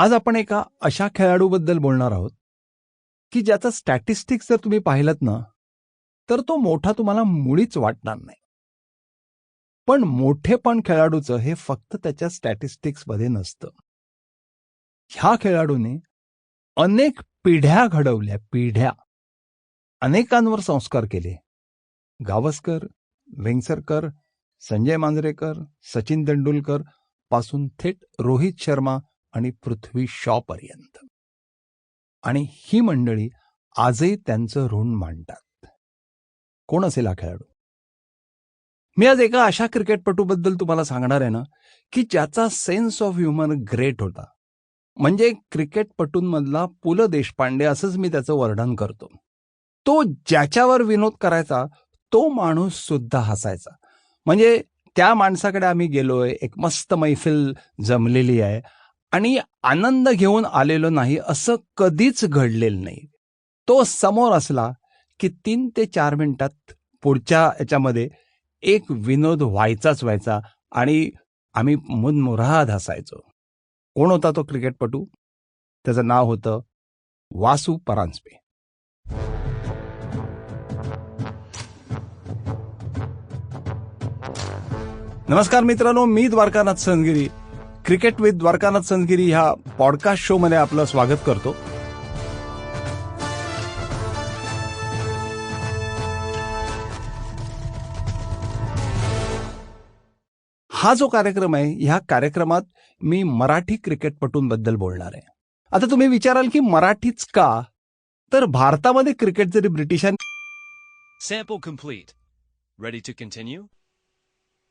आज आपण एका अशा खेळाडूबद्दल बोलणार आहोत की ज्याचा स्टॅटिस्टिक्स जर तुम्ही पाहिलं ना तर तो मोठा तुम्हाला मुळीच वाटणार नाही. पण मोठेपण खेळाडूचं हे फक्त त्याच्या स्टॅटिस्टिक्समध्ये नसतं. ह्या खेळाडूने अनेक पिढ्या घडवल्या पिढ्या. अनेकांवर संस्कार केले. गावस्कर वेंगसरकर संजय मांजरेकर सचिन तेंडुलकरपासून थेट रोहित शर्मा आणि पृथ्वी शॉपर्यंत. आणि ही मंडळी आजही त्यांचं ऋण मांडतात. कोण असेल हा खेळाडू? मी आज एका अशा क्रिकेटपटूबद्दल तुम्हाला सांगणार आहे ना की ज्याचा सेन्स ऑफ ह्युमर ग्रेट होता. म्हणजे क्रिकेटपटूंमधला पु ल देशपांडे असंच मी त्याचं वर्णन करतो. तो ज्याच्यावर विनोद करायचा तो माणूस सुद्धा हसायचा. म्हणजे त्या माणसाकडे आम्ही गेलोय एक मस्त मैफिल जमलेली आहे. आणि आनंद घेऊन आलेलो नाही असं कधीच घडलेलं नाही. तो समोर असला की तीन ते चार मिनिटात पुढच्या याच्यामध्ये एक विनोद व्हायचाच व्हायचा आणि आम्ही मुनमुराद हसायचो. कोण होता तो क्रिकेटपटू? त्याचं नाव होतं वासू परांजपे. नमस्कार मित्रांनो मी द्वारकानाथ संजगिरी क्रिकेट विथ द्वारकानाथ संजगिरी ह्या पॉडकास्ट शो मध्ये आपलं स्वागत करतो. हा जो कार्यक्रम आहे ह्या कार्यक्रमात मी मराठी क्रिकेटपटूंबद्दल बोलणार आहे. आता तुम्ही विचाराल की मराठीच का? तर भारतामध्ये क्रिकेट जरी ब्रिटिशांनी